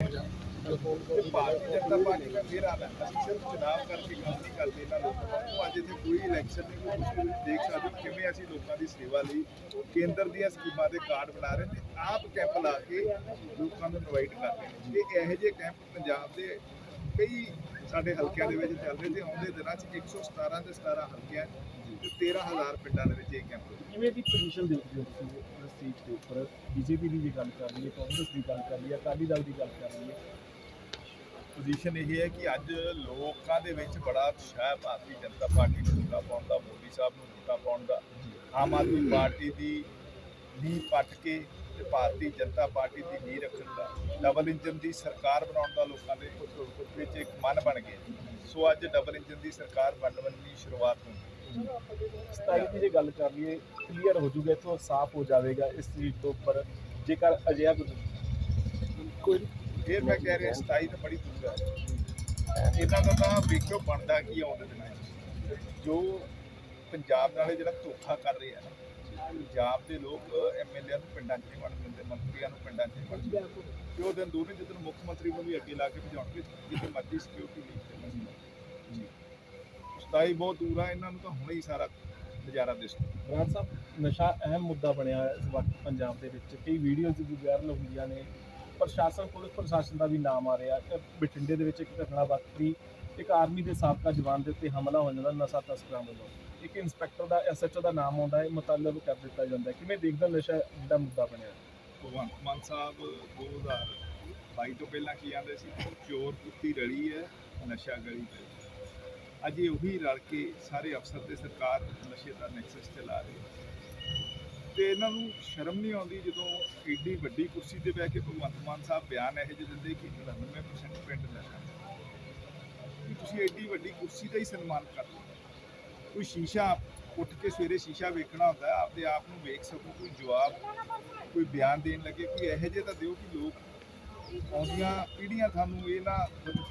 Bharatiya Janata party ਦਾ ਫੇਰ ਆਣਾ ਸਿਰਫ ਚੁਣਾਵ ਕਰਕੇ ਕੰਮ ਨਹੀਂ ਕਰਦੇ ਇਹਨਾਂ ਲੋਕਾਂ ਨੂੰ ਅੱਜ ਇੱਥੇ ਕੋਈ ਇਲੈਕਸ਼ਨ ਨਹੀਂ ਕੋਈ ਕੁਛ ਨਹੀਂ ਦੇਖ ਸਕਦੇ ਹੋ ਕਿਵੇਂ ਅਸੀਂ ਲੋਕਾਂ ਦੀ ਸੇਵਾ ਲਈ ਕੇਂਦਰ ਦੀਆਂ ਸਕੀਮਾਂ ਦੇ ਕਾਰਡ ਬਣਾ ਰਹੇ ਤੇ ਆਪ ਕੈਂਪ ਲਾ ਕੇ ਲੋਕਾਂ ਨੂੰ ਇਨਵਾਈਟ ਕਰ ਰਹੇ ਇਹ ਇਹੋ ਜਿਹੇ ਕੈਂਪ ਪੰਜਾਬ ਦੇ ਕਈ ਸਾਡੇ ਹਲਕਿਆਂ ਦੇ ਵਿੱਚ ਚੱਲ ਰਹੇ ਤੇ ਆਉਂਦੇ ਦਿਨਾਂ 'ਚ 117 ਦੇ 17 ਹਲਕਿਆਂ ਤੇ 13000 ਪਿੰਡਾਂ ਦੇ ਵਿੱਚ ਇਹ ਕੈਂਪ। ਕਿਵੇਂ ਦੀ ਪੋਜੀਸ਼ਨ ਦੇਖਦੇ ਹੋ ਤੁਸੀਂ ਇਸ ਚੀਜ਼ ਦੇ ਉੱਪਰ ਬੀਜੇਪੀ ਦੀ ਜੇ ਗੱਲ ਕਰ ਲਈਏ ਕਾਂਗਰਸ ਦੀ ਗੱਲ ਕਰ ਲਈਏ ਅਕਾਲੀ ਦਲ ਦੀ ਗੱਲ ਕਰ ਲਈਏ ਪੋਜੀਸ਼ਨ ਇਹ ਹੈ ਕਿ ਅੱਜ ਲੋਕਾਂ ਦੇ ਵਿੱਚ ਬੜਾ ਉਤਸ਼ਾਹ ਭਾਰਤੀ ਜਨਤਾ ਪਾਰਟੀ ਨੂੰ ਵੋਟਾਂ ਪਾਉਣ ਦਾ ਮੋਦੀ ਸਾਹਿਬ ਨੂੰ ਵੋਟਾਂ ਪਾਉਣ ਦਾ ਆਮ ਆਦਮੀ ਪਾਰਟੀ ਦੀ ਨੀਂਹ ਪੱਟ ਕੇ ਤੇ ਭਾਰਤੀ ਜਨਤਾ ਪਾਰਟੀ ਦੀ ਨੀਂਹ ਰੱਖਣ ਦਾ ਡਬਲ ਇੰਜਨ ਦੀ ਸਰਕਾਰ ਬਣਾਉਣ ਦਾ ਲੋਕਾਂ ਦੇ ਵਿੱਚ ਇੱਕ ਮਨ ਬਣ ਗਿਆ ਸੋ ਅੱਜ ਡਬਲ ਇੰਜਨ ਦੀ ਸਰਕਾਰ ਬਣਨ ਦੀ ਸ਼ੁਰੂਆਤ ਹੋਈ। 27 ਦੀ ਜੇ ਗੱਲ ਕਰ ਲਈਏ ਕਲੀਅਰ ਹੋ ਜੂਗਾ ਇੱਥੋਂ ਸਾਫ਼ ਹੋ ਜਾਵੇਗਾ ਇਸ ਚੀਜ਼ ਤੋਂ ਉੱਪਰ ਜੇਕਰ ਅਜਿਹਾ ਕੁਝ ਕੋਈ ਫਿਰ ਮੈਂ ਕਹਿ ਰਿਹਾ 27 ਤਾਂ ਬੜੀ ਦੂਰ ਹੈ ਇਹਨਾਂ ਦਾ ਤਾਂ ਵੇਖਿਓ ਬਣਦਾ ਕੀ ਆਉਂਦੇ ਦਿਨਾਂ ਜੋ ਪੰਜਾਬ ਨਾਲੇ ਜਿਹੜਾ ਧੋਖਾ ਕਰ ਰਹੇ ਪੰਜਾਬ ਦੇ ਲੋਕ ਐਮਐਲਏ ਨੂੰ ਪਿੰਡਾਂ 'ਚ ਨਹੀਂ ਵੜਨ ਦਿੰਦੇ, ਮੰਤਰੀਆਂ ਨੂੰ ਪਿੰਡਾਂ 'ਚ ਨਹੀਂ ਵੜਨ ਦਿੰਦੇ। ਤੇ ਉਹ ਦਿਨ ਦੂਰ ਨਹੀਂ ਜਦੋਂ ਮੁੱਖ ਮੰਤਰੀ ਨੂੰ ਵੀ ਅੱਗੇ ਲਾ ਕੇ ਭਜਾਉਣਗੇ, ਜਿੱਥੇ ਮਰਜ਼ੀ ਸਿਕਿਉਰਿਟੀ ਲਈ ਜੀ। 27 ਬਹੁਤ ਦੂਰ ਆ, ਇਹਨਾਂ ਨੂੰ ਤਾਂ ਹੁਣੇ ਹੀ ਸਾਰਾ ਨਜ਼ਾਰਾ ਦਿਸਦਾ ਬਰਾੜ ਸਾਹਿਬ, ਨਸ਼ਾ ਅਹਿਮ ਮੁੱਦਾ ਬਣਿਆ ਇਸ ਵਕਤ ਪੰਜਾਬ ਦੇ ਵਿੱਚ। ਕਈ ਵੀਡੀਓਜ਼ ਵੀ ਵਾਇਰਲ ਹੁੰਦੀਆਂ ਨੇ। ਪ੍ਰਸ਼ਾਸਨ ਪੁਲਿਸ ਪ੍ਰਸ਼ਾਸਨ ਦਾ ਵੀ ਨਾਮ ਆ ਰਿਹਾ। ਬਠਿੰਡੇ ਦੇ ਵਿੱਚ ਇੱਕ ਘਟਨਾ ਵਾਪਰੀ। ਇੱਕ ਆਰਮੀ ਦੇ ਸਾਬਕਾ ਜਵਾਨ ਦੇ ਉੱਤੇ ਹਮਲਾ ਹੋ ਜਾਂਦਾ ਨਸ਼ਾ ਤਸਕਰਾਂ ਵੱਲੋਂ। ਇੱਕ ਇੰਸਪੈਕਟਰ ਦਾ, ਐਸਐਚਓ ਦਾ ਨਾਮ ਆਉਂਦਾ ਹੈ ਮੁਤਲਬ ਕਰ ਦਿੱਤਾ ਜਾਂਦਾ ਹੈ। ਕਿਵੇਂ ਦੇਖਦਾ ਨਸ਼ਾ ਦਾ ਮੁੱਦਾ ਬਣਿਆ? ਭਗਵੰਤ ਮਾਨ ਸਾਹਿਬ 2022 ਤੋਂ ਪਹਿਲਾਂ ਕੀ ਆਂਦੇ ਸੀ? ਚੋਰ ਕੁੱਤੀ ਰਲੀ ਹੈ, ਨਸ਼ਾ ਗਲੀ ਤੇ ਅੱਜ ਇਹ ਉਹੀ ਰਲ ਕੇ ਸਾਰੇ ਅਫਸਰ ਤੇ ਸਰਕਾਰ ਨਸ਼ੇ ਦਾ ਨੈਕਸਸ ਚਲਾ ਰਹੀ ਹੈ। ਤੇ ਇਹਨਾਂ ਨੂੰ ਸ਼ਰਮ ਨਹੀਂ ਆਉਂਦੀ ਜਦੋਂ ਏਡੀ ਵੱਡੀ ਕੁਰਸੀ ਤੇ ਬਹਿ ਕੇ ਭਗਵੰਤ ਮਾਨ ਸਾਹਿਬ ਬਿਆਨ ਇਹੋ ਜਿਹੇ ਦਿੰਦੇ ਕਿ 99% ਪਿੰਡ ਨਸ਼ਾ। ਤੁਸੀਂ ਏਡੀ ਵੱਡੀ ਕੁਰਸੀ ਦਾ ਹੀ ਸਨਮਾਨ ਕਰਦੇ ਕੋਈ ਸ਼ੀਸ਼ਾ ਉੱਠ ਕੇ ਸਵੇਰੇ ਸ਼ੀਸ਼ਾ ਵੇਖਣਾ ਹੁੰਦਾ ਹੈ, ਆਪਦੇ ਆਪ ਨੂੰ ਵੇਖ ਸਕੋ, ਕੋਈ ਜਵਾਬ, ਕੋਈ ਬਿਆਨ ਦੇਣ ਲੱਗੇ, ਕੋਈ ਇਹੋ ਜਿਹੇ ਤਾਂ ਦਿਓ ਕਿ ਲੋਕ ਆਉਂਦੀਆਂ ਪੀੜ੍ਹੀਆਂ ਤੁਹਾਨੂੰ ਇਹ ਨਾ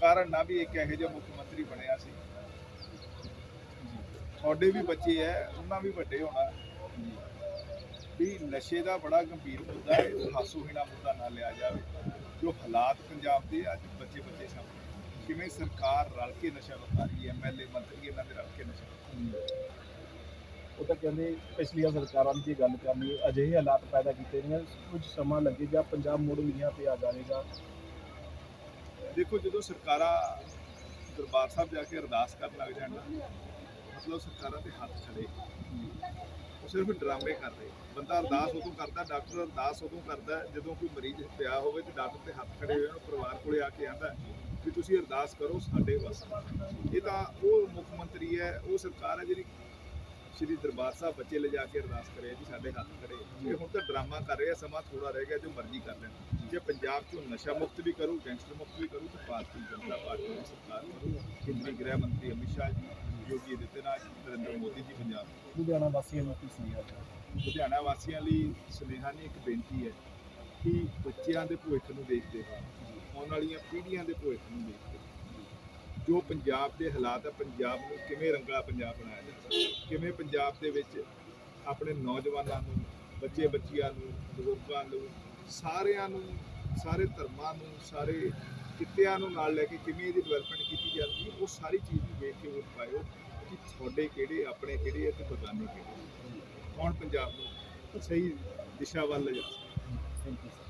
ਕਾਰਨ ਨਾ ਵੀ ਇੱਕ ਇਹੋ ਜਿਹਾ ਮੁੱਖ ਮੰਤਰੀ ਬਣਿਆ ਸੀ। ਤੁਹਾਡੇ ਵੀ ਬੱਚੇ ਐ, ਉਹਨਾਂ ਵੀ ਵੱਡੇ ਹੋਣਾ। ਵੀ ਨਸ਼ੇ ਦਾ ਬੜਾ ਗੰਭੀਰ ਮੁੱਦਾ ਹੈ, ਹਾਸੋਹੀਣਾ ਮੁੱਦਾ ਨਾ ਲਿਆ ਜਾਵੇ। ਜੋ ਹਾਲਾਤ ਪੰਜਾਬ ਦੇ ਅੱਜ ਬੱਚੇ ਬੱਚੇ ਸਾਹਮਣੇ ਕਿਵੇਂ ਸਰਕਾਰ ਰਲ ਕੇ ਨਸ਼ਾ ਵਰਤਾ ਰਹੀ ਹੈ? ਐਮਐਲਏ ਮੰਤਰੀ ਇਹਨਾਂ ਦੇ ਰਲ ਕੇ ਨਸ਼ਾ ਉਹ ਤਾਂ ਕਹਿੰਦੇ ਪਿਛਲੀਆਂ ਸਰਕਾਰਾਂ ਦੀ ਜੇ ਗੱਲ ਕਰਨੀ, ਅਜਿਹੇ ਹਾਲਾਤ ਪੈਦਾ ਕੀਤੇ ਨੇ, ਕੁਝ ਸਮਾਂ ਲੱਗੇ ਜਾਂ ਪੰਜਾਬ ਮੁੜ ਮੀਆਂ ਤੇ ਆ ਜਾਵੇਗਾ। ਦੇਖੋ, ਜਦੋਂ ਸਰਕਾਰਾਂ ਦਰਬਾਰ ਸਾਹਿਬ ਜਾ ਕੇ ਅਰਦਾਸ ਕਰਨ ਲੱਗ ਜਾਣ ਮਤਲਬ ਸਰਕਾਰਾਂ ਦੇ ਹੱਥ ਖੜੇ। ਉਹ ਸਿਰਫ ਡਰਾਮੇ ਕਰਦੇ ਬੰਦਾ ਅਰਦਾਸ ਉਦੋਂ ਕਰਦਾ, ਡਾਕਟਰ ਅਰਦਾਸ ਉਦੋਂ ਕਰਦਾ, ਜਦੋਂ ਕੋਈ ਮਰੀਜ਼ ਪਿਆ ਹੋਵੇ ਤੇ ਡਾਕਟਰ ਤੇ ਹੱਥ ਖੜੇ ਹੋਏ ਉਹਨੂੰ ਪਰਿਵਾਰ ਕੋਲੇ ਆ ਕੇ ਆਂਦਾ ਤੁਸੀਂ ਅਰਦਾਸ ਕਰੋ ਸਾਡੇ ਵਾਸਤੇ ਇਹ ਤਾਂ ਉਹ ਮੁੱਖ ਮੰਤਰੀ ਹੈ ਉਹ ਸਰਕਾਰ ਹੈ ਜਿਹੜੀ ਸ਼੍ਰੀ ਦਰਬਾਰ ਸਾਹਿਬ ਬੱਚੇ ਲਿਜਾ ਕੇ ਅਰਦਾਸ ਕਰੇ ਜੀ ਸਾਡੇ ਹੱਥ ਖੜੇ। ਇਹ ਹੁਣ ਤਾਂ ਡਰਾਮਾ ਕਰ ਰਹੇ ਸਮਾਂ ਥੋੜਾ ਰਹਿ ਗਿਆ ਜੋ ਮਰਜ਼ੀ ਕਰ ਲੈਣ। ਜੇ ਪੰਜਾਬ ਚੋਂ ਨਸ਼ਾ ਮੁਕਤ ਵੀ ਕਰੂ ਗੈਂਗਸਟਰ ਮੁਕਤ ਵੀ ਕਰੂ ਤਾਂ ਭਾਰਤੀ ਜਨਤਾ ਪਾਰਟੀ ਦੀ ਸਰਕਾਰ ਕਰੂ ਕੇਂਦਰੀ ਗ੍ਰਹਿ ਮੰਤਰੀ ਅਮਿਤ ਸ਼ਾਹ ਜੀ ਯੋਗੀ ਆਦਿੱਤਿਆਨਾਥ ਜੀ ਨਰਿੰਦਰ ਮੋਦੀ ਜੀ ਪੰਜਾਬ। ਲੁਧਿਆਣਾ ਵਾਸੀਆਂ ਨੂੰ ਕੀ ਸੁਣਿਆ ਲੁਧਿਆਣਾ ਵਾਸੀਆਂ ਲਈ ਸੁਨੇਹਾ ਨਹੀਂ ਇੱਕ ਬੇਨਤੀ ਹੈ ਕਿ ਬੱਚਿਆਂ ਦੇ ਭਵਿੱਖ ਨੂੰ ਦੇਖਦੇ ਹੋਏ ਆਉਣ ਵਾਲੀਆਂ ਪੀੜ੍ਹੀਆਂ ਦੇ ਭਵਿੱਖ ਨੂੰ ਦੇਖਦੇ ਹੋਏ, ਜੋ ਪੰਜਾਬ ਦੇ ਹਾਲਾਤ ਹੈ ਪੰਜਾਬ ਨੂੰ ਕਿਵੇਂ ਰੰਗਲਾ ਪੰਜਾਬ ਬਣਾਇਆ ਜਾ ਸਕਦਾ ਕਿਵੇਂ ਪੰਜਾਬ ਦੇ ਵਿੱਚ ਆਪਣੇ ਨੌਜਵਾਨਾਂ ਨੂੰ ਬੱਚੇ ਬੱਚੀਆਂ ਨੂੰ ਬਜ਼ੁਰਗਾਂ ਨੂੰ ਸਾਰਿਆਂ ਨੂੰ ਸਾਰੇ ਧਰਮਾਂ ਨੂੰ ਸਾਰੇ ਕਿੱਤਿਆਂ ਨੂੰ ਨਾਲ ਲੈ ਕੇ ਕਿਵੇਂ ਇਹਦੀ ਡਿਵੈਲਪਮੈਂਟ ਕੀਤੀ ਜਾਂਦੀ ਹੈ ਉਹ ਸਾਰੀ ਚੀਜ਼ ਨੂੰ ਵੇਖ ਕੇ ਵੋਟ ਪਾਇਓ ਕਿ ਤੁਹਾਡੇ ਕਿਹੜੇ ਆਪਣੇ ਕਿਹੜੇ ਅਤੇ ਤੇ ਬਗਾਨੇ ਕਿਹੜੇ ਕੌਣ ਪੰਜਾਬ ਨੂੰ ਸਹੀ ਦਿਸ਼ਾ ਵੱਲ ਲਿਜਾ ਸਕਦਾ ਥੈਂਕ ਯੂ